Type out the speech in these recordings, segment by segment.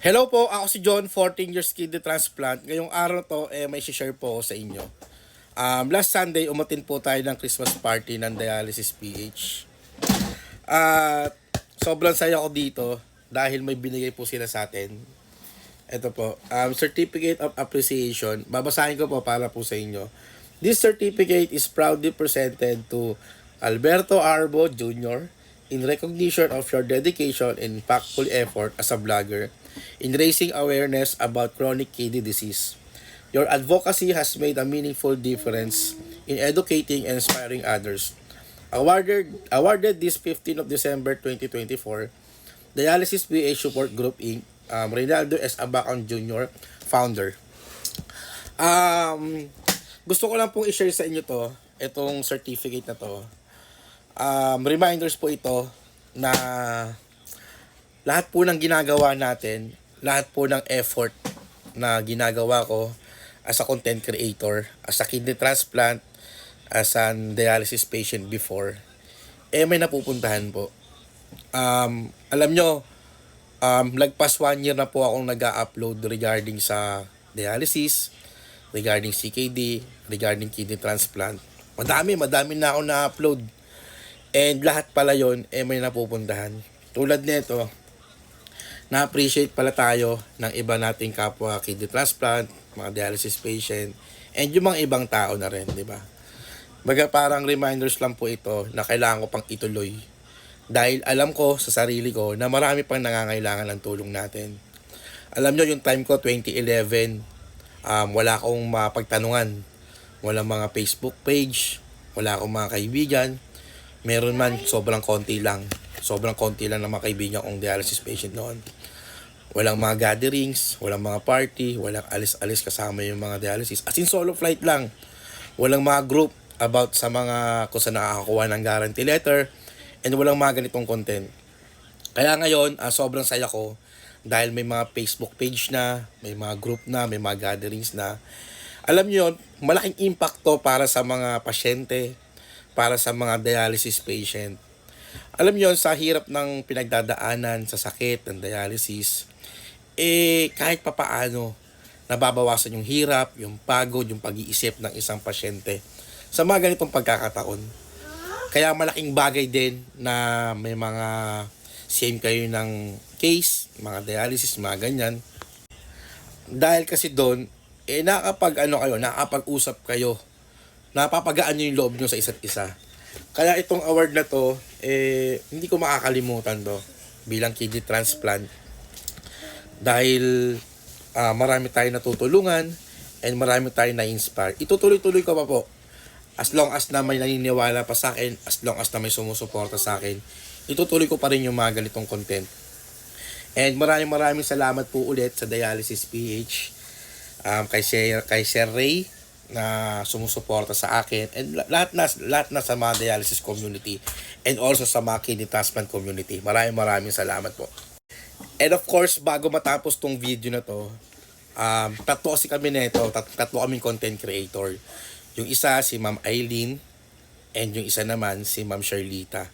Hello po, ako si John, 14 years kidney transplant. Ngayong araw to, eh, may share po ako sa inyo. Um, last Sunday, umatin po tayo ng Christmas party ng Dialysis PH. At sobrang saya ko dito dahil may binigay po sila sa atin. Ito po, um, Certificate of Appreciation. Babasahin ko po para po sa inyo. This certificate is proudly presented to Alberto Arbo Jr. in recognition of your dedication and impactful effort as a vlogger in raising awareness about chronic kidney disease. Your advocacy has made a meaningful difference in educating and inspiring others. Awarded, awarded this 15th of December 2024, Dialysis PH Support Group Inc., um, Reynaldo S. Abacan Jr., founder. Um, gusto ko lang pong i-share sa inyo to, itong certificate na to. Um, reminders po ito na lahat po ng ginagawa natin, lahat po ng effort na ginagawa ko as a content creator, as a kidney transplant, as an dialysis patient before, eh may napupuntahan po. Um, alam nyo, um, lagpas one year na po akong nag upload regarding sa dialysis, regarding CKD, regarding kidney transplant. Madami, madami na ako na-upload. And lahat pala yon eh may napupuntahan. Tulad nito, na-appreciate pala tayo ng iba nating kapwa kidney transplant, mga dialysis patient, and yung mga ibang tao na rin, di ba? Baga parang reminders lang po ito na kailangan ko pang ituloy. Dahil alam ko sa sarili ko na marami pang nangangailangan ng tulong natin. Alam nyo, yung time ko, 2011, um, wala akong mapagtanungan. Walang mga Facebook page, wala akong mga kaibigan. Meron man, sobrang konti lang. Sobrang konti lang ng mga kaibigan kong dialysis patient noon. Walang mga gatherings, walang mga party, walang alis-alis kasama yung mga dialysis. As in solo flight lang. Walang mga group about sa mga kung saan nakakakuha ng guarantee letter and walang mga ganitong content. Kaya ngayon, ah, sobrang saya ko dahil may mga Facebook page na, may mga group na, may mga gatherings na. Alam niyo yun, malaking impact to para sa mga pasyente, para sa mga dialysis patient. Alam yun, sa hirap ng pinagdadaanan, sa sakit ng dialysis, eh kahit papaano, nababawasan yung hirap, yung pagod, yung pag-iisip ng isang pasyente sa mga ganitong pagkakataon. Kaya malaking bagay din na may mga same kayo ng case, mga dialysis, mga ganyan. Dahil kasi doon, eh nakapag ano kayo, nakapag-usap kayo, napapagaan nyo yung loob nyo sa isa't isa. Kaya itong award na to, eh, hindi ko makakalimutan to bilang kidney transplant. Dahil ah, marami tayong natutulungan and marami tayong na-inspire. Itutuloy-tuloy ko pa po. As long as na may naniniwala pa sa akin, as long as na may sumusuporta sa akin, itutuloy ko pa rin yung mga ganitong content. And maraming maraming salamat po ulit sa Dialysis PH, um, kay, Sir, kay Sir Ray, na sumusuporta sa akin and la- lahat na lahat na sa mga dialysis community and also sa mga kidney transplant community. Maraming maraming salamat po. And of course, bago matapos tong video na to, um, tatlo kasi kami nito, tat tatlo kaming content creator. Yung isa si Ma'am Eileen and yung isa naman si Ma'am Sherlita.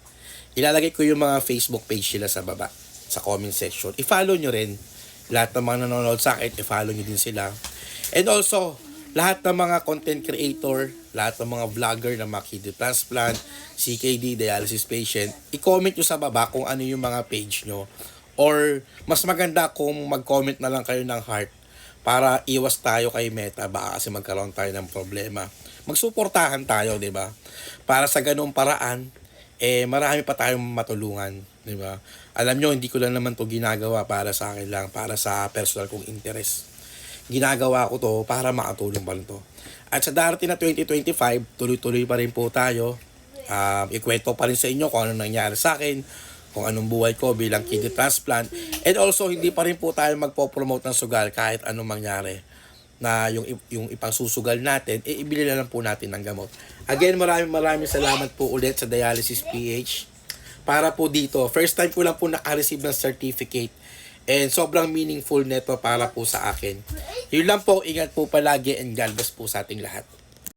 Ilalagay ko yung mga Facebook page nila sa baba, sa comment section. I-follow nyo rin. Lahat ng mga nanonood sa akin, i-follow nyo din sila. And also, lahat ng mga content creator, lahat ng mga vlogger na mga kidney transplant, CKD, dialysis patient, i-comment nyo sa baba kung ano yung mga page nyo. Or, mas maganda kung mag-comment na lang kayo ng heart para iwas tayo kay Meta baka kasi magkaroon tayo ng problema. Magsuportahan tayo, 'di ba? Para sa ganung paraan eh marami pa tayong matulungan, 'di ba? Alam nyo, hindi ko lang naman 'to ginagawa para sa akin lang, para sa personal kong interest. Ginagawa ko 'to para makatulong pa 'to. At sa darating na 2025, tuloy-tuloy pa rin po tayo. Um, ikwento pa rin sa inyo kung ano nangyari sa akin, kung anong buhay ko bilang kidney transplant. And also, hindi pa rin po tayo magpo-promote ng sugal kahit anong mangyari na yung yung ipang susugal natin, eh, ibili na lang po natin ng gamot. Again, maraming maraming salamat po ulit sa Dialysis PH. Para po dito, first time ko lang po naka-receive ng certificate. And sobrang meaningful neto para po sa akin. Yun lang po, ingat po palagi and God bless po sa ating lahat.